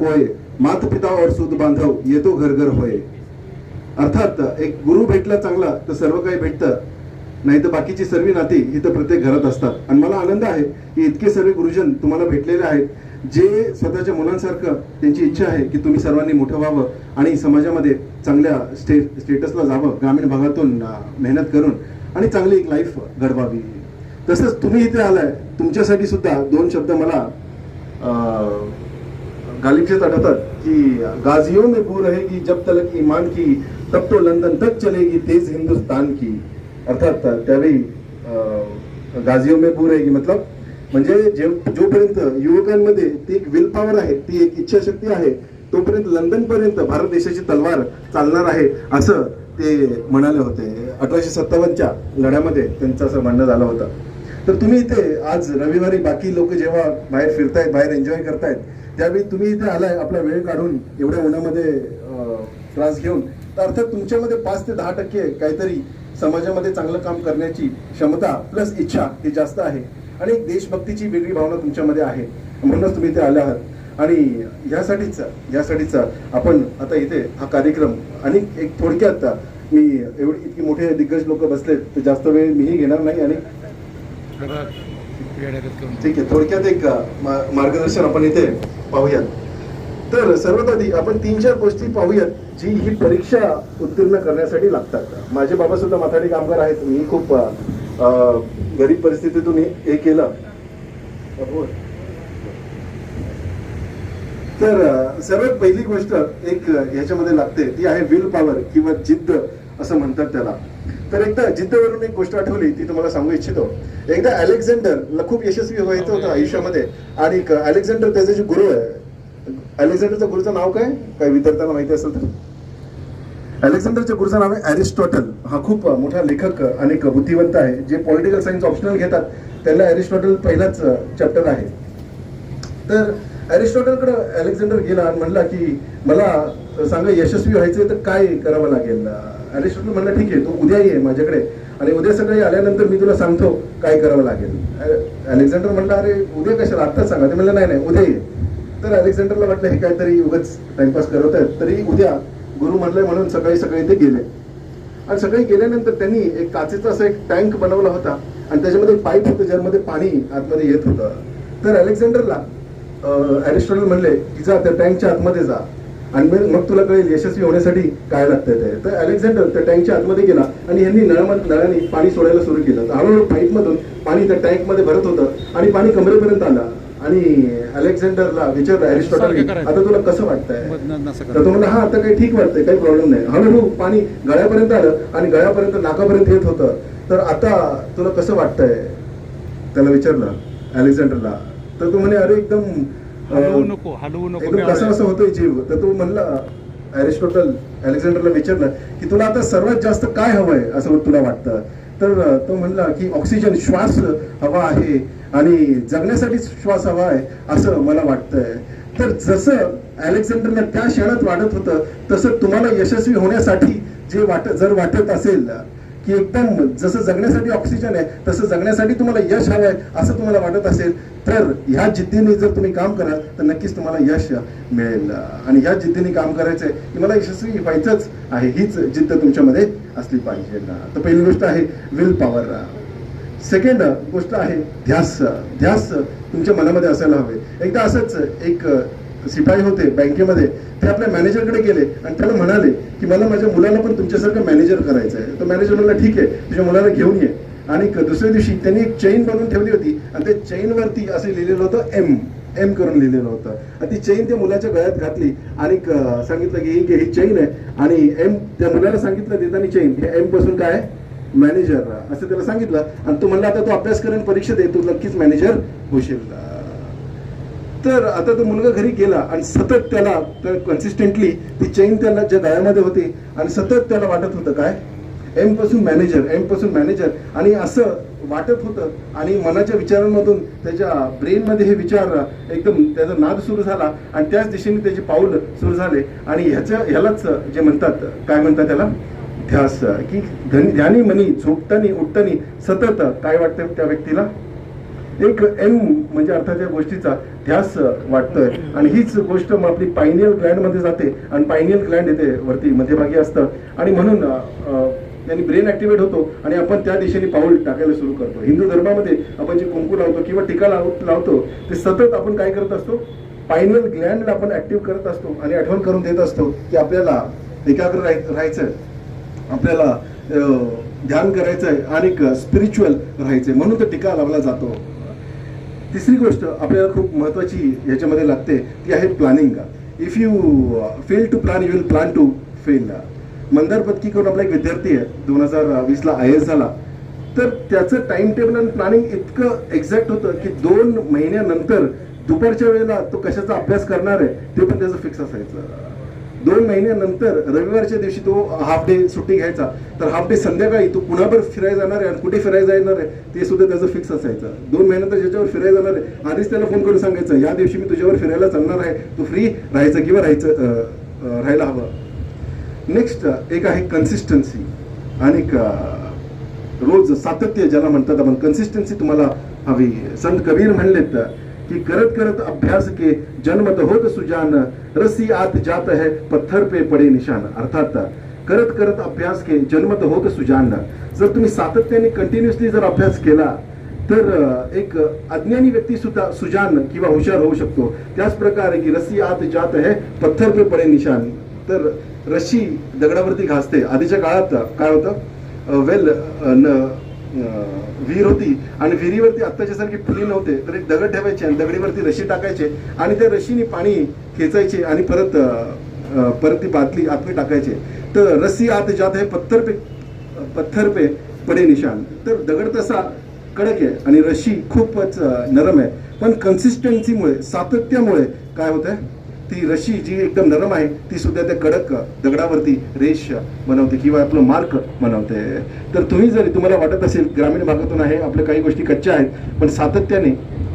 होय. मात पिता और सूद बांधव येतो घर घर होय. अर्थात एक गुरु भेटला चांगला तर सर्व काही भेटतं. नाही तर बाकीची सर्व नाती ही तर प्रत्येक घरात असतात. आणि मला आनंद आहे की इतके सर्व गुरुजन तुम्हाला भेटलेले आहेत. जे स्वतःच्या मुलांसारखं त्यांची इच्छा आहे की तुम्ही सर्वांनी मोठं व्हावं आणि समाजामध्ये चांगल्या स्टे स्टेटसला जावं ग्रामीण भागातून मेहनत करून आणि चांगली एक लाईफ घडवावी. तसंच तुम्ही इथे आलाय. तुमच्यासाठी सुद्धा दोन शब्द मला अं, गालिब से आठवतात की गाजियों में बू रहेगी जब तलक ईमान की तब तो लंदन तक चलेगी तेज हिंदुस्तान की। अर्थात त्यावेळी अं, में बू रहेगी मतलब? म्हणजे जे जोपर्यंत युवकांमध्ये ती एक विल पॉवर आहे ती एक इच्छाशक्ती आहे तोपर्यंत लंडन पर्यंत भारत देशाची तलवार चालणार आहे असं ते म्हणाले होते. अठराशे सत्तावन्नच्या लढ्यामध्ये त्यांचं असं म्हणणं झालं होतं. तर तुम्ही इथे आज रविवारी बाकी लोक जेव्हा बाहेर फिरतायत बाहेर एन्जॉय करतायत त्यावेळी तुम्ही इथे आलाय आपला वेळ काढून एवढ्या उन्हामध्ये त्रास घेऊन. तर अर्थात तुमच्यामध्ये पाच ते दहा टक्के काहीतरी समाजामध्ये चांगलं काम करण्याची क्षमता प्लस इच्छा ही जास्त आहे. आणि एक देशभक्तीची वेगळी भावना तुमच्यामध्ये आहे. म्हणूनच तुम्ही इथे आले आहात. आणि यासाठीच यासाठीच आपण आता इथे हा कार्यक्रम आणि एक थोडक्यात मी एवढी इतकी मोठे दिग्गज लोक बसलेत तर जास्त वेळ मीही घेणार नाही आणि ठीक आहे थोडक्यात एक मार्गदर्शन आपण इथे पाहूयात. तर सर्वात आधी आपण तीन चार गोष्टी पाहूयात जी ही परीक्षा उत्तीर्ण करण्यासाठी लागतात. माझे बाबा सुद्धा माथाडी कामगार आहेत मी खूप गरीब परिस्थितीतून हे केलं. तर सर्वात पहिली गोष्ट एक ह्याच्यामध्ये लागते ती आहे विल पॉवर किंवा जिद्द असं म्हणतात त्याला. तर एकदा जिद्दवरून एक गोष्ट आठवली ती तुम्हाला सांगू इच्छितो. एकदा अलेक्झांडरला खूप यशस्वी व्हायचं होतं आयुष्यामध्ये. आणि अलेक्झांडर त्याचे जे गुरु आहे अलेक्झांडरच्या गुरुचं नाव काय? काय विद्यार्थ्यांना माहिती असेल तर? अलेक्झांडरच्या गुरुचं नाव आहे अरिस्टॉटल. हा खूप मोठा लेखक आणि बुद्धिवंत आहे जे पॉलिटिकल सायन्स ऑप्शनल घेतात. त्यांना अरिस्टॉटल पहिलाच चॅप्टर आहे. तर अरिस्टॉटलकडे अलेक्झांडर गेला आणि म्हणला की मला सांगा यशस्वी व्हायचंय तर काय करावं लागेल अरिस्टॉटल म्हणलं ठीक आहे तू उद्या ये माझ्याकडे. आणि उद्या सकाळी आल्यानंतर मी तुला सांगतो काय करावं लागेल. अलेक्झांडर म्हणला अरे उद्या कशाला? आत्ताच सांगा. ते म्हणलं नाही नाही उद्या ये. तर अलेक्झांडरला वाटलं हे काहीतरी उगाच टाइमपास करत आहेत. तरी उद्या गुरु म्हणलंय म्हणून सकाळी सकाळी ते गेले. आणि सकाळी गेल्यानंतर त्यांनी एक काचेचा असा एक टँक बनवला होता आणि त्याच्यामध्ये पाईप होतं ज्यामध्ये पाणी आतमध्ये येत होतं. तर अलेक्झांडरला अरिस्टॉटल म्हणले की जा त्या टँकच्या आतमध्ये जा. आणि मग मग तुला कळेल यशस्वी होण्यासाठी काय लागतंय ते. तर अलेक्झांडर त्या टँकच्या आतमध्ये गेला आणि यांनी नळामध्ये नळाने पाणी सोडायला सुरू केलं. तर हळूहळू पाईपमधून पाणी त्या टँकमध्ये भरत होतं आणि पाणी कमरेपर्यंत आलं. आणि अलेक्झांडरला विचारलं अरिस्टॉटल. आता तुला कसं वाटतंय? तर तो. म्हणला हा आता काही ठीक वाटतंय काही प्रॉब्लेम नाही. हळूहळू पाणी गळ्यापर्यंत आलं आणि गळ्यापर्यंत नाकापर्यंत येत होतं. तर आता तुला कसं वाटतंय? त्याला विचारलं अलेक्झांडरला. तर तो म्हणे अरे एकदम हलवू अं, नको हलवू नको. एकदम कसं असं होतोय जीव तर तो म्हणला अरिस्टॉटल अलेक्झांडरला विचारलं की तुला आता सर्वात जास्त काय हवंय? असं तुला वाटतं. तर तो म्हणला की ऑक्सिजन श्वास हवा आहे आणि जगण्यासाठी श्वास हवा आहे असं मला वाटतंय. तर जसं अलेक्झांडरला त्या क्षणात वाटत होतं तसं तुम्हाला यशस्वी होण्यासाठी जे वाट जर वाटत असेल की एकदम जसं जगण्यासाठी ऑक्सिजन आहे तसं जगण्यासाठी तुम्हाला यश हवं आहे असं तुम्हाला वाटत असेल तर ह्या जिद्दीने जर तुम्ही काम कराल तर नक्कीच तुम्हाला यश मिळेल. आणि ह्या जिद्दीने काम करायचंय की मला यशस्वी व्हायचंच आहे हीच जिद्द तुमच्यामध्ये असली पाहिजे. तर पहिली गोष्ट आहे विल पॉवर सेकंड गोष्ट आहे ध्यास. ध्यास तुमच्या मनामध्ये असायला हवे. एकदा असंच एक शिपाई होते बँकेमध्ये ते आपल्या मॅनेजरकडे गेले आणि त्याला म्हणाले की मला माझ्या मुलाला पण तुमच्यासारखं मॅनेजर करायचं आहे तर मॅनेजर म्हणला ठीक आहे तुझ्या मुलाला घेऊन ये. आणि दुसऱ्या दिवशी त्यांनी एक चेन बनवून ठेवली होती आणि त्या चेनवरती असं लिहिलेलं होतं एम एम करून लिहिलेलं होतं. आणि ती चेन त्या मुलाच्या गळ्यात घातली आणि सांगितलं की ही ही चेन आहे. आणि एम त्या मुलाला सांगितलं देताना चेन हे एमपासून काय मॅनेजर. असं त्याला सांगितलं. आणि तू म्हणला आता तू अभ्यास करेन परीक्षा दे तू नक्कीच मॅनेजर होशील. तर आता तो मुलगा घरी गेला आणि सतत त्याला कन्सिस्टंटली ती चेन त्याला ज्या गळ्यामध्ये होती आणि सतत त्याला वाटत होतं काय? एमपासून मॅनेजर एमपासून मॅनेजर आणि असं वाटत होतं आणि मनाच्या विचारांमधून त्याच्या ब्रेनमध्ये हे विचार एकदम त्याचा नाद सुरू झाला आणि त्याच दिशेने त्याचे पाऊल सुरू झाले. आणि ह्याचं ह्यालाच जे म्हणतात काय म्हणतात त्याला? ध्यास की ध्यानी मनी झोपतानी उठतानी सतत काय वाटतं त्या व्यक्तीला? एक एम म्हणजे अर्थाच्या गोष्टीचा ध्यास वाटतोय. आणि हीच गोष्ट मग आपली पायनियल ग्लँडमध्ये जाते. आणि पायनियल ग्लँड येते वरती मध्यभागी असतं. आणि म्हणून अं, त्यांनी ब्रेन ऍक्टिव्हेट होतो आणि आपण त्या दिशेने पाऊल टाकायला सुरू करतो. हिंदू धर्मामध्ये आपण जे कुंकू लावतो किंवा टीका लाव लावतो ते सतत आपण काय करत असतो? पायनल ग्लँडला आपण ऍक्टिव्ह करत असतो आणि आठवण करून देत असतो की आपल्याला एकाग्र राहाय- राहायचं आपल्याला अं, ध्यान करायचं आहे आणि स्पिरिच्युअल राहायचंय. म्हणून तो टीका लावला जातो. तिसरी गोष्ट आपल्याला खूप महत्त्वाची याच्यामध्ये लागते ती आहे planning if you fail to plan you will plan to fail Mandar Patki करून आपला एक विद्यार्थी आहे दोन हजार वीसला आय एस झाला. तर त्याचं टाइम टेबल आणि प्लॅनिंग इतकं एक्झॅक्ट होतं की दोन महिन्यानंतर दुपारच्या वेळेला तो कशाचा अभ्यास करणार आहे ते पण त्याचं फिक्स असायचं. दोन महिन्यानंतर रविवारच्या दिवशी तो हाफ डे सुट्टी घ्यायचा. तर हाफ डे संध्याकाळी तो कुणावर फिरायला जाणार आहे आणि कुठे फिरायला जाणार आहे ते सुद्धा त्याचं फिक्स असायचं. दोन महिन्यानंतर ज्याच्यावर फिरायला जाणार आहे आधीच त्याला फोन करून सांगायचं या दिवशी मी तुझ्यावर फिरायला चालणार आहे. तू फ्री राहायचं किंवा राहायचं राहायला हवं. नेक्स्ट एक आहे कन्सिस्टन्सी आणि रोज सातत्य ज्याला म्हणतात आपण कन्सिस्टन्सी तुम्हाला हवी. संत कबीर म्हणलेत की करत करत अभ्यास के जन्मत होत सुजान रसी आत जात है पत्थर पे पडे निशान। अर्थात करत करत अभ्यास के जन्मत होत सुजान। जर तुम्ही सातत्याने कंटिन्युअसली जर अभ्यास केला तर एक अज्ञानी व्यक्ती सुद्धा सुजान किंवा हुशार होऊ शकतो. त्याच प्रकारे की रसी आत जात है पत्थर पे पडे निशान. तर रशी दगडावरती घासते. आधीच्या काळात काय होतं? वेल विहीर होती. आणि विहिरीवरती आत्ताच्या सारखी पुली नव्हते तर एक दगड ठेवायचे आणि दगडीवरती रशी टाकायचे आणि त्या रशीने पाणी खेचायचे आणि परत परत ती बातली आतली टाकायचे. तर रस्सी आत जात हे पत्थर पे पत्थर पे पडे निशान तर दगड तसा कडक आहे आणि रशी खूपच नरम आहे. पण कन्सिस्टन्सीमुळे सातत्यामुळे काय होतं आहे ती रशी जी एकदम नरम आहे ती सुद्धा त्या कडक दगडावरती रेष बनवते किंवा आपलं मार्क बनवते. तर तुम्ही जरी तुम्हाला वाटत असेल ग्रामीण भागातून आहे आपल्या काही गोष्टी कच्च्या आहेत पण सातत्याने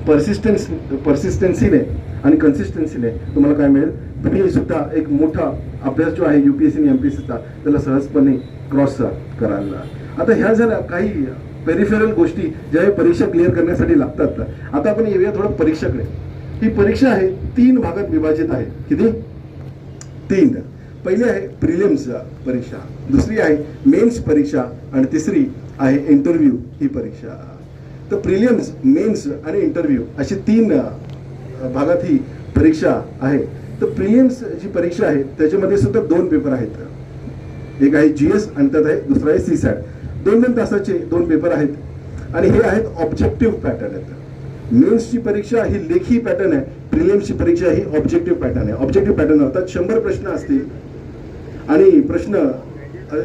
परसिस्टन्स परसिस्टन्सीने आणि कन्सिस्टन्सीने तुम्हाला काय मिळेल? तुम्ही सुद्धा एक मोठा अभ्यास जो आहे युपीएससी आणि सीचा त्याला सहजपणे क्रॉस कराल आता ह्या झाल्या काही पेरिफेरल गोष्टी ज्या परीक्षा क्लिअर करण्यासाठी लागतात. आता आपण येऊया थोडं परीक्षाकडे. ही परीक्षा आहे तीन भागात विभाजित आहे. किती? तीन. पहिली आहे प्रिलिम्स परीक्षा. दुसरी आहे मेन्स परीक्षा. आणि तिसरी आहे इंटरव्ह्यू ही परीक्षा. तर प्रिलियम्स मेन्स आणि इंटरव्ह्यू अशी तीन भागात ही परीक्षा आहे. तर प्रिलियम्स जी परीक्षा आहे त्याच्यामध्ये सुद्धा दोन पेपर आहेत. एक आहे जी एस आणि त्यात आहे दुसरा आहे सी सॅट दोन दोन तासाचे दोन पेपर आहेत. आणि हे आहेत ऑब्जेक्टिव्ह पॅटर्न आहेत. मेन्सची परीक्षा ही लेखी पॅटर्न आहे. प्रिलिम्सची परीक्षा ही ऑब्जेक्टिव्ह पॅटर्न आहे. ऑब्जेक्टिव्ह पॅटर्न अर्थात शंभर प्रश्न असतील आणि प्रश्न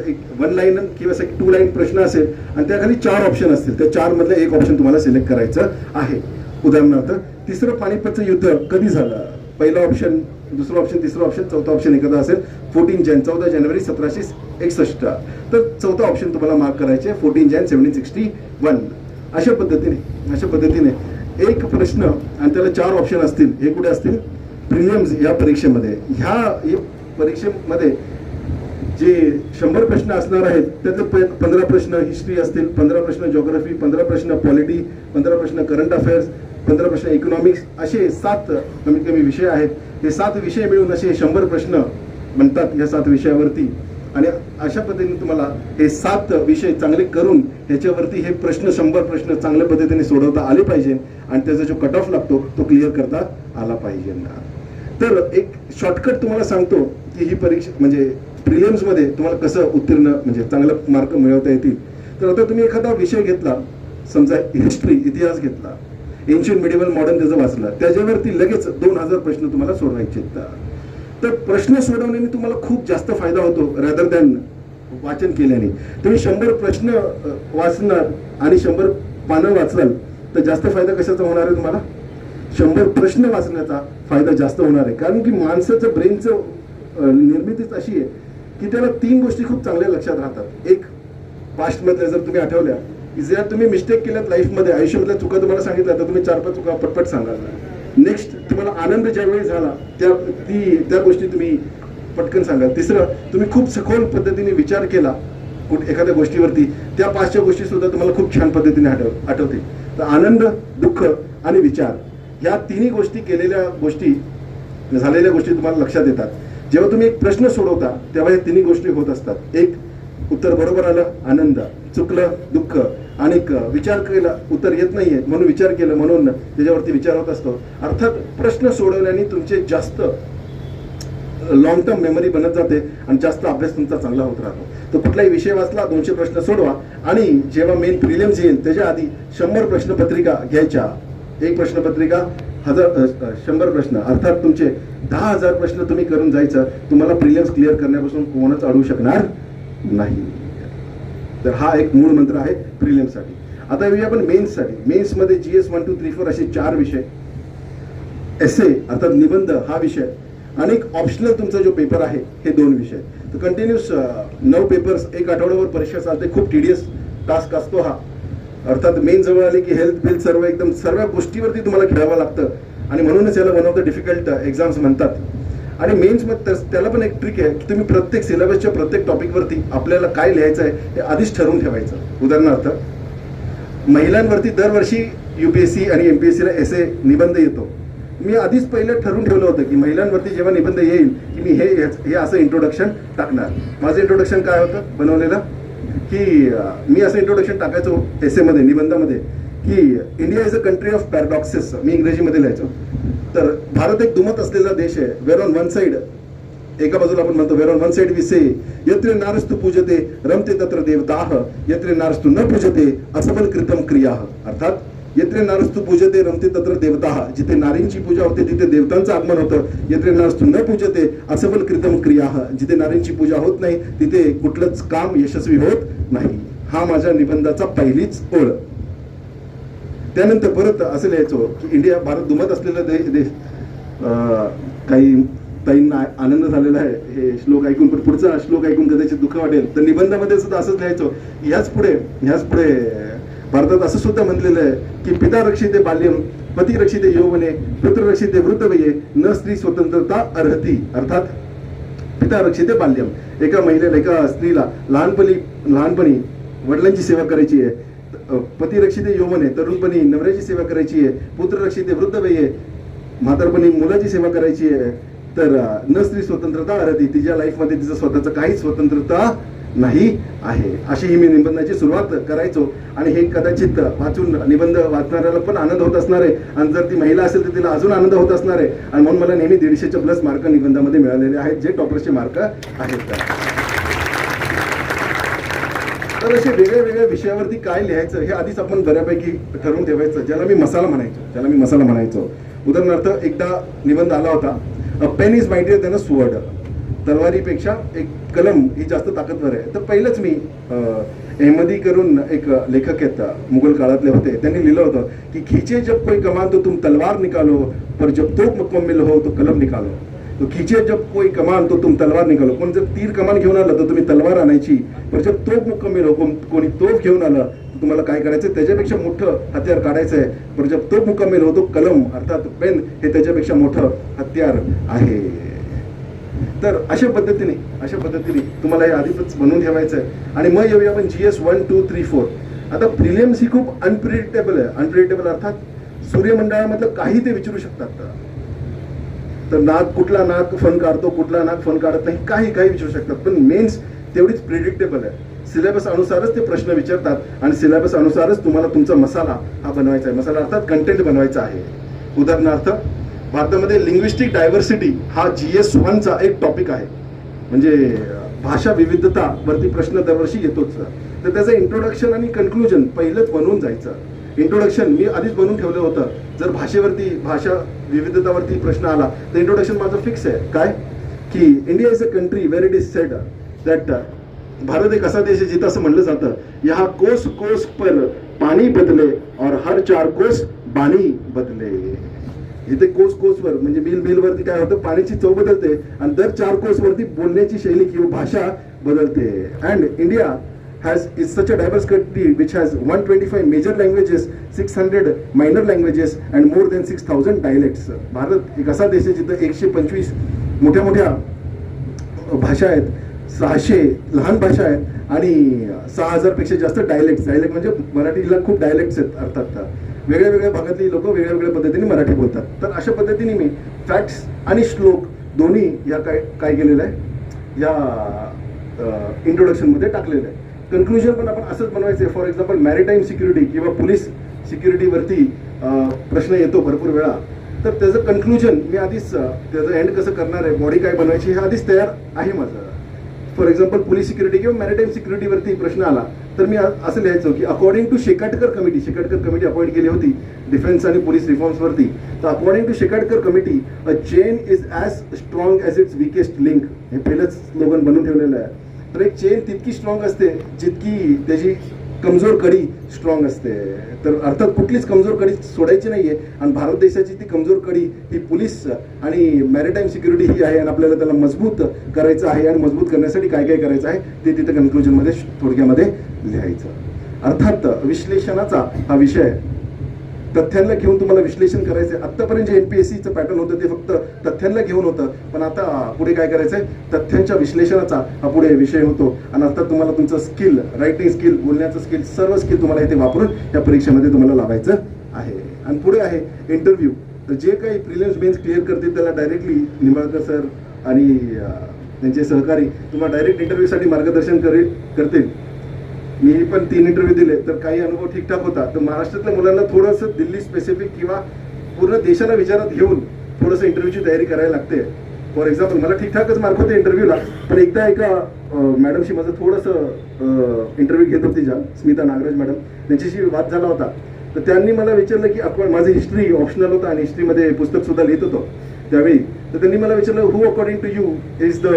एक वन लाईन किंवा टू लाईन प्रश्न असेल आणि त्याखाली चार ऑप्शन असतील. त्या चार मधले एक ऑप्शन तुम्हाला सिलेक्ट करायचं आहे. उदाहरणार्थ तिसरं पानिपतचं युद्ध कधी झालं? पहिलं ऑप्शन दुसरं ऑप्शन तिसरं ऑप्शन चौथं ऑप्शन एखादा असेल. फोर्टीन जॅन चौदा जानेवारी सतराशे एकसष्ट. तर चौथा ऑप्शन तुम्हाला मार्क करायचे fourteen Jan seventeen sixty one अशा पद्धतीने अशा पद्धतीने. एक प्रश्न आणि त्याला चार ऑप्शन असतील. हे कुठे असतील? प्रिलियम्स या परीक्षेमध्ये. ह्या परीक्षेमध्ये जे शंभर प्रश्न असणार आहेत त्यातले पंधरा प्रश्न हिस्ट्री असतील पंधरा प्रश्न जॉग्राफी पंधरा प्रश्न पॉलिटी पंधरा प्रश्न करंट अफेअर्स पंधरा प्रश्न इकॉनॉमिक्स असे सात कमीत कमी विषय आहेत. हे सात विषय मिळून असे शंभर प्रश्न म्हणतात या सात विषयावरती. आणि अशा पद्धतीने तुम्हाला हे सात विषय चांगले करून ह्याच्यावरती हे प्रश्न शंभर प्रश्न चांगल्या पद्धतीने सोडवता आले पाहिजे आणि त्याचा जो कट ऑफ लागतो तो क्लिअर करता आला पाहिजे तर एक शॉर्टकट तुम्हाला सांगतो की ही परीक्षा म्हणजे प्रिलियम्समध्ये तुम्हाला कसं उत्तीर्ण म्हणजे चांगला मार्क मिळवता येतील. तर आता तुम्ही एखादा विषय घेतला समजा हिस्ट्री इतिहास घेतला एन्शियंट मिडिवल मॉडर्न त्याचं वाचलं त्याच्यावरती लगेच दोन हजार प्रश्न तुम्हाला सोडवायचे आहेत. तर प्रश्न सोडवण्याने तुम्हाला खूप जास्त फायदा होतो रॅदर दॅन वाचन केल्याने. तुम्ही शंभर प्रश्न वाचणार आणि शंभर पानं वाचलाल तर जास्त फायदा कशाचा होणार आहे तुम्हाला? शंभर प्रश्न वाचण्याचा फायदा जास्त होणार आहे. कारण की माणसाचं ब्रेनचं निर्मितीच अशी आहे की त्याला तीन गोष्टी खूप चांगल्या लक्षात राहतात. एक पास्टमधल्या जर तुम्ही आठवल्या जर तुम्ही मिस्टेक केल्यात लाईफमध्ये आयुष्यामधल्या चुका तुम्हाला सांगितल्या तर तुम्ही चार पाच चुका पटपट सांगाल नेक्स्ट तुम्हाला आनंद ज्यावेळी झाला त्या ती त्या गोष्टी तुम्ही पटकन सांगा. तिसरं तुम्ही खूप सखोल पद्धतीने विचार केला कुठ एखाद्या गोष्टीवरती. त्या पाचच्या गोष्टी सुद्धा तुम्हाला खूप छान पद्धतीने आठव आठवते तर आनंद दुःख आणि विचार ह्या तिन्ही गोष्टी केलेल्या गोष्टी झालेल्या गोष्टी तुम्हाला लक्षात येतात. जेव्हा तुम्ही एक प्रश्न सोडवता तेव्हा या तिन्ही गोष्टी होत असतात. एक उत्तर बरोबर आलं आनंद. चुकलं दुःख. आणि विचार केला उत्तर येत नाहीये म्हणून विचार केलं म्हणून त्याच्यावरती विचार होत असतो. अर्थात प्रश्न सोडवल्याने तुमचे जास्त लॉंग टर्म मेमरी बनत जाते आणि जास्त अभ्यास तुमचा चांगला होत राहतो. तर कुठलाही विषय वाचला दोनशे प्रश्न सोडवा आणि जेव्हा मेन प्रिलियम्स येईल त्याच्या आधी शंभर प्रश्नपत्रिका घ्यायच्या. एक प्रश्नपत्रिका हजार शंभर प्रश्न. अर्थात तुमचे दहा हजार प्रश्न तुम्ही करून जायचं तुम्हाला प्रिलियम्स क्लिअर करण्यापासून कोणच अडू शकणार नाही. तर हा एक मूळ मंत्र आहे प्रिलिम्ससाठी आता येऊया आपण मेन्ससाठी मेन्समध्ये G S one two three four असे चार विषय. एसे अर्थात निबंध हा विषय. आणि एक ऑप्शनल तुमचा जो पेपर आहे हे दोन विषय. तर कंटिन्युअस नऊ पेपर्स एक आठवड्यावर परीक्षा चालते. खूप टीडीएस टास्क असतो हा. अर्थात मेन जवळ आले की हेल्थ बिल सर्व एकदम सर्व गोष्टीवरती तुम्हाला खेळावं लागतं. आणि म्हणूनच याला one of the difficult exams म्हणतात. आणि मेन्समध्ये त्याला पण एक ट्रिक आहे की तुम्ही प्रत्येक सिलेबसच्या प्रत्येक टॉपिकवरती आपल्याला काय लिहायचं आहे हे आधीच ठरवून ठेवायचं. उदाहरणार्थ महिलांवरती दरवर्षी यू पी एस सी आणि एम पी एस ए निबंध येतो. मी आधीच पहिलं ठरवून ठेवलं होतं की महिलांवरती जेव्हा निबंध येईल की मी हे हे असं इंट्रोडक्शन टाकणार. माझं इंट्रोडक्शन काय होतं बनवलेलं? की मी असं इंट्रोडक्शन टाकायचो एसमध्ये निबंधामध्ये की India is a country of paradoxes मी इंग्रजीमध्ये लिहायचो. तर भारत एक दुमत असलेला देश आहे. वेर ऑन वन साइड एका बाजूला आपण म्हणतो where on one side we say यत्र नारस्तु पूजते रमते तत्र देवताः यत्र नारस्तु न पूजते असफल कृतम क्रिया. अर्थात यत्र नारस्तु पूजते रमते तत्र देवताः. जिथे नारींची पूजा होते तिथे देवतांचं आगमन होतं. यत्र नारस्तु न पूजते असफल कृतम क्रिया. जिथे नारींची पूजा होत नाही तिथे कुठलंच काम यशस्वी होत नाही. हा माझ्या निबंधाचा पहिलीच ओळ. त्यानंतर परत असं लिहायचो की इंडिया भारत दुमत असलेला दे देश अं, काही ताईंना आनंद झालेला आहे. हे श्लोक ऐकून पण पुढचा श्लोक ऐकून कदाचित दुःख वाटेल. तर निबंधामध्ये सुद्धा असंच लिहायचो ह्याच पुढे ह्याच पुढे भारतात असं सुद्धा म्हटलेलं आहे की पिता रक्षिते बाल्यम पती रक्षिते यौवने पुत्र रक्षिते वृद्धवये न स्त्री स्वतंत्रता अर्हती. अर्थात पिता रक्षिते बाल्यम एका महिलेला एका स्त्रीला लहानपणी लहानपणी वडिलांची सेवा करायची आहे. अ, पती रक्षिते यौवने तरुणपणी नवऱ्याची सेवा करायची आहे पुत्र रक्षिते वृद्ध आहे म्हातारपणी मुलाची सेवा करायची आहे तर न स्त्री स्वतंत्रता अर्हती तिच्या लाईफमध्ये तिचं स्वतःचं काही स्वतंत्रता नाही आहे. अशी ही मी निबंधाची सुरुवात करायचो. आणि हे कदाचित वाचून निबंध वाचणाऱ्याला पण आनंद होत असणार आहे. आणि जर ती महिला असेल तर तिला अजून आनंद होत असणार आहे. आणि म्हणून मला नेहमी दीडशेच्या प्लस मार्क निबंधामध्ये मिळालेले आहेत जे टॉपरचे मार्क आहेत. तर असे वेगळ्या वेगळ्या विषयावरती काय लिहायचं हे आधीच आपण बऱ्यापैकी ठरवून ठेवायचं. ज्याला मी मसाला म्हणायचो ज्याला मी मसाला म्हणायचो. उदाहरणार्थ एकदा निबंध आला होता a pen is mightier than a sword तलवारीपेक्षा एक कलम ही जास्त ताकदवर आहे. तर पहिलंच मी अहमदी करून एक लेखक आहेत मुघल काळातले होते त्यांनी लिहिलं होतं की खिचे जब कोई कमान तो तुम तलवार निकालो पर जब तोप मुकम्मिल हो तो कलम निकालो. तो खिचे जब कोई कमान तो तुम तलवार निकालो। कोण जर तीर कमान घेऊन आलं तर तुम्ही तलवार आणायची. पण जर तोप मुकम्मिल हो कोणी तोफ घेऊन आलं तर तुम्हाला काय करायचं त्याच्यापेक्षा मोठं हत्यार काढायचं आहे पर जब तोप मुकम्मिल होतो कलम अर्थात पेन हे त्याच्यापेक्षा मोठं हत्यार आहे. तर अशा पद्धतीने अशा पद्धतीने तुम्हाला हे आधीच बनवून ठेवायचं आहे आणि मग येऊया आपण G S one two three four. आता प्रिलियम्स ही खूप अनप्रिडिक्टेबल आहे. अनप्रिडिक्टेबल अर्थात सूर्यमंडळामधलं काही ते विचारू शकतात. तर नाग कुठला नाग फन काढतो कुठला नाग फन काढत नाही काही काही विचारू शकतात. पण मेन्स तेवढीच प्रिडिक्टेबल आहे सिलेबस अनुसारच ते प्रश्न विचारतात आणि सिलेबस अनुसारच तुम्हाला तुमचा मसाला हा बनवायचा आहे. मसाला अर्थात कंटेंट बनवायचा आहे. उदाहरणार्थ भारतामध्ये लिंग्विस्टिक डायव्हर्सिटी हा जी एस वनचा एक टॉपिक आहे. म्हणजे भाषा विविधता वरती प्रश्न दरवर्षी येतोच. तर त्याचं इंट्रोडक्शन आणि कन्क्लुजन पहिलंच बनवून जायचं. इंट्रोडक्शन मी आधीच बनवून ठेवलं होतं. जर भाषेवरती भाषा विविधतावरती प्रश्न आला तर इंट्रोडक्शन माझं फिक्स आहे. काय? की India is a country where it is said that Bharat एक असा देश आहे जिथं असं म्हणलं जातं या कोस कोस पर पाणी बदले और हर चार कोस बाणी बदले. इथे कोस कोसवर म्हणजे बिल बिलवरती काय होतं? पाण्याची चव बदलते आणि दर चार कोसवरती बोलण्याची शैली किंवा भाषा बदलते. And India has is such a diverse country which has 125 major languages, 600 minor languages and more than 6,000 dialects. Bharat एक असा देश आहे जिथं एकशे पंचवीस मोठ्या मोठ्या भाषा आहेत सहाशे लहान भाषा आहेत आणि सहा हजारपेक्षा जास्त डायलेक्ट डायलेक्ट म्हणजे मराठीला खूप डायलेक्ट्स आहेत अर्थात वेगळ्या वेगळ्या भागातली लोक वेगळ्या वेगळ्या पद्धतीने मराठी बोलतात. तर अशा पद्धतीने मी फॅक्ट्स आणि श्लोक दोन्ही या काय काय केलेलं आहे या इंट्रोडक्शनमध्ये टाकलेलं आहे. कन्क्लुजन पण आपण असंच बनवायचं आहे फॉर एक्झाम्पल मॅरिटाईम सिक्युरिटी किंवा पोलीस सिक्युरिटीवरती प्रश्न येतो भरपूर वेळा. तर त्याचं कन्क्लुजन मी आधीच त्याचं एंड कसं करणार आहे बॉडी काय बनवायची हे आधीच तयार आहे माझं. फॉर एक्झाम्पल पोलीस सिक्युरिटी किंवा मॅरिटाईम सिक्युरिटीवरती प्रश्न आला तर मी असं लिहायचो की according to Shekatkar committee Shekatkar committee appoint केली होती डिफेन्स आणि पोलीस रिफॉर्म्सवरती तर according to Shekatkar committee a chain is as strong as its weakest link हे पहिलंच स्लोगन बनवून ठेवलेलं आहे. तर एक चेन तितकी स्ट्रॉंग असते जितकी त्याची कमजोर कडी स्ट्रॉंग असते. तर अर्थात कुठलीच कमजोर कडी सोडायची नाहीये. आणि भारत देशाची ती कमजोर कडी ही पोलीस आणि मॅरिटाईम सिक्युरिटी ही आहे आणि आपल्याला त्याला मजबूत करायचं आहे आणि मजबूत करण्यासाठी काय काय करायचं आहे ते तिथं कन्क्लुजनमध्ये थोडक्यामध्ये लिहायचं. अर्थात विश्लेषणाचा हा विषय तथ्यांना घेऊन तुम्हाला विश्लेषण करायचं आतापर्यंत जे एमपीएससीचं पॅटर्न होतं ते फक्त तथ्यांना घेऊन होतं. पण आता पुढे काय करायचंय? तथ्यांच्या विश्लेषणाचा हा पुढे विषय होतो. आणि आता तुम्हाला तुमचं स्किल रायटिंग स्किल बोलण्याचं स्किल सर्व स्किल तुम्हाला इथे वापरून या परीक्षेमध्ये तुम्हाला लावायचं आहे. आणि पुढे आहे इंटरव्ह्यू तर जे काही प्रिलियम्स बेन्स क्लिअर करतील त्याला डायरेक्टली निंबाळकर सर आणि त्यांचे सहकारी तुम्हाला डायरेक्ट इंटरव्ह्यूसाठी मार्गदर्शन करेल करतील. मी पण तीन इंटरव्ह्यू दिले तर काही अनुभव ठीकठाक होता. तर महाराष्ट्रातल्या मुलांना थोडंसं दिल्ली स्पेसिफिक किंवा पूर्ण देशाला विचारात घेऊन थोडंसं इंटरव्ह्यूची तयारी करायला लागते. फॉर एक्झाम्पल मला ठीकठाकच मार्क होते इंटरव्ह्यूला पण एकदा एका मॅडमशी माझं थोडंसं इंटरव्ह्यू घेत होती ज्या स्मिता नागराज मॅडम त्यांच्याशी वाद झाला होता. तर त्यांनी मला विचारलं की आपण माझं हिस्ट्री ऑप्शनल होतं आणि हिस्ट्रीमध्ये पुस्तक सुद्धा लिहित होतो. त्यावेळी तर त्यांनी मला विचारलं who according to you is the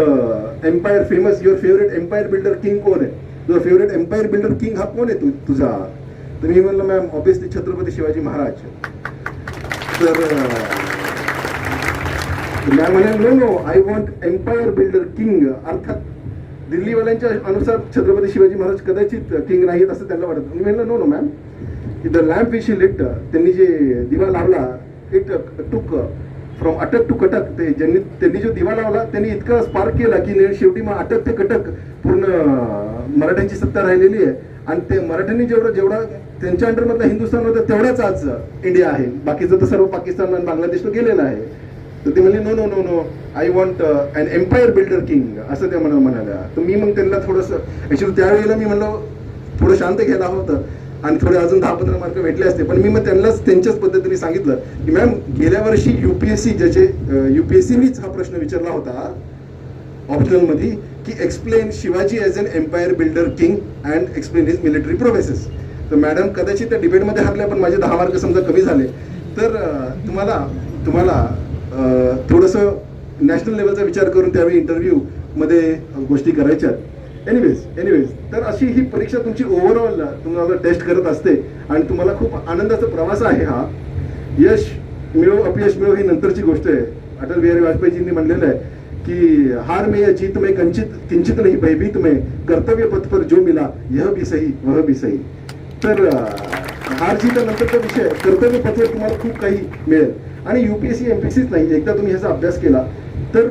empire famous your favourite empire builder king कोण आहे? तुझा फेवरेट एम्पायर बिल्डर किंग हा कोण आहे तू तुझा? तर मी म्हणलं मॅम ऑब्विसली छत्रपती शिवाजी महाराज. तर मॅम म्हणाल no no I want empire builder king अर्थात दिल्लीवाल्यांच्या अनुसार छत्रपती शिवाजी महाराज कदाचित किंग नाहीत असं त्यांना वाटत. मी म्हणलं no no ma'am the lamp which lit त्यांनी जे दिवा लावला it took from Attock to Cuttack ते ज्यांनी त्यांनी जो दिवा लावला त्यांनी इतका स्पार्क केला की शेवटी मग अटक ते कटक पूर्ण मराठ्यांची सत्ता राहिलेली आहे. आणि ते मराठ्यांनी जेवढं जेवढा त्यांच्या अंडरमधला हिंदुस्थान होता तेवढाच आज इंडिया आहे. बाकीचं तर सर्व पाकिस्तान आणि बांगलादेशला गेलेलं आहे. तर ते म्हणले no no no no. I want an empire builder king असं त्या म्हणा म्हणाल्या. तर मी मग त्यांना थोडंसं ॲक्च्युली त्यावेळेला मी म्हणलं थोडं शांत घ्यायला होतं. आणि थोडे अजून दहा पंधरा मार्क भेटले असते. पण मी मग त्यांनाच त्यांच्याच पद्धतीने सांगितलं की मॅम गेल्या वर्षी युपीएससी ज्याचे युपीएससीनीच हा प्रश्न विचारला होता ऑप्शनलमध्ये की explain Shivaji as an empire builder king and explain his military process तर मॅडम कदाचित त्या डिबेटमध्ये हरल्या पण माझे दहा मार्क समजा कमी झाले. तर तुम्हाला तुम्हाला थोडंसं नॅशनल लेवलचा विचार करून त्यावेळी इंटरव्ह्यूमध्ये गोष्टी करायच्या. एनिवेज एनिवेज तर अशी ही परीक्षा तुमची ओव्हरऑल तुम्हाला टेस्ट करत असते आणि तुम्हाला खूप आनंदाचा प्रवास आहे हा. यश मिळो अपयश मिळो ही नंतरची गोष्ट आहे. अटल बिहारी वाजपेयीजींनी म्हणलेलं आहे की हार में या जीत में कंचित किंचित नहीं भयभीत में कर्तव्य पथ पर जो मिला यह भी सही वह भी सही। तर हार जीतनंतरचा विषय कर्तव्य पथवर तुम्हाला खूप काही मिळेल. आणि युपीएससी एमपीसीच नाही एकदा तुम्ही ह्याचा अभ्यास केला तर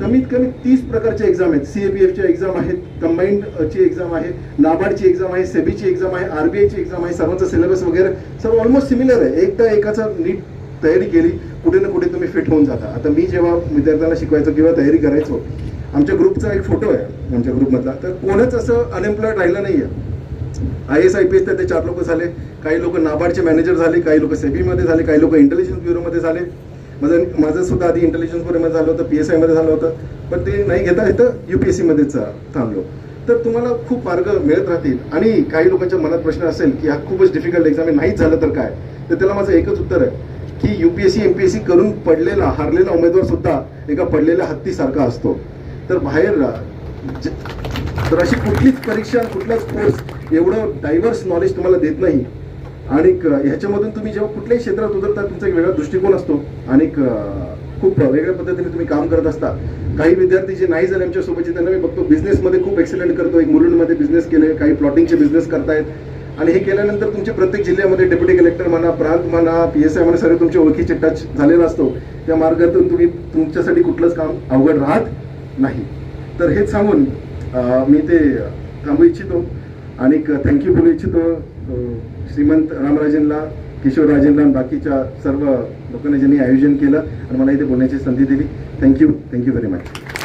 कमीत कमी तीस प्रकारच्या एक्झाम आहेत. सीएपीएफच्या एक्झाम आहेत कंबाईंड ची एक्झाम आहे नाबार्डची एक्झाम आहे सेबीची एक्झाम आहे आरबीआयची एक्झाम आहे सर्वांचा सिलेबस वगैरे सर्व ऑलमोस्ट सिमिलर आहे. एकदा एकाचा नीट तयारी केली कुठे ना कुठे तुम्ही फिट होऊन जाता. आता मी जेव्हा विद्यार्थ्यांना शिकवायचो किंवा तयारी करायचो आमच्या ग्रुपचा एक फोटो आहे आमच्या ग्रुपमधला. तर कोणच असं अनएम्प्लॉयड राहिलं नाही आहे I S I P S ते चार लोक झाले काही लोक नाबार्डचे मॅनेजर झाले काही लोक सेबीमध्ये झाले काही लोक इंटेलिजन्स ब्युरोमध्ये झाले. माझं माझं सुद्धा आधी इंटेलिजन्स ब्युरोमध्ये झालं होतं पी एस आयमध्ये झालं होतं. पण ते नाही घेता येतं यू पी एस सीमध्येच थांबलो. तर तुम्हाला खूप मार्ग मिळत राहतील. आणि काही लोकांच्या मनात प्रश्न असेल की हा खूपच डिफिकल्ट एक्झाम आहे नाहीच झालं तर काय? तर त्याला माझं एकच उत्तर आहे. की युपीएससी एमपीएससी करून पडलेला हरलेला उमेदवार सुद्धा एका पडलेल्या हत्तीसारखा असतो. तर बाहेर तर अशी कुठलीच परीक्षा कुठलाच कोर्स एवढं डायव्हर्स नॉलेज तुम्हाला देत नाही. आणि ह्याच्यामधून तुम्ही जेव्हा कुठल्याही क्षेत्रात उतरता तुमचा एक वेगळा दृष्टिकोन असतो. आणि खूप वेगळ्या पद्धतीने तुम्ही काम करत असता. काही विद्यार्थी जे नाही झाले आमच्या सोबतचे त्यांना मी बघतो बिझनेसमध्ये खूप एक्सिलेंट करतो. एक मुलुंडमध्ये बिझनेस केले काही प्लॉटिंगचे बिझनेस करतायत. आणि हे केल्यानंतर तुमच्या प्रत्येक जिल्ह्यामध्ये डेप्युटी कलेक्टर म्हणा प्रांत म्हणा पी एस आय म्हणा सगळे तुमच्या ओळखीचे टच झालेला असतो. त्या मार्गातून तुम्ही तुमच्यासाठी कुठलंच काम अवघड राहत नाही. तर हेच सांगून मी ते थांबू इच्छितो आणि थँक्यू बोलू इच्छितो श्रीमंत रामराजेंना किशोरराजेंना आणि बाकीच्या सर्व लोकांनी ज्यांनी आयोजन केलं आणि मला इथे बोलण्याची संधी दिली. Thank you thank you very much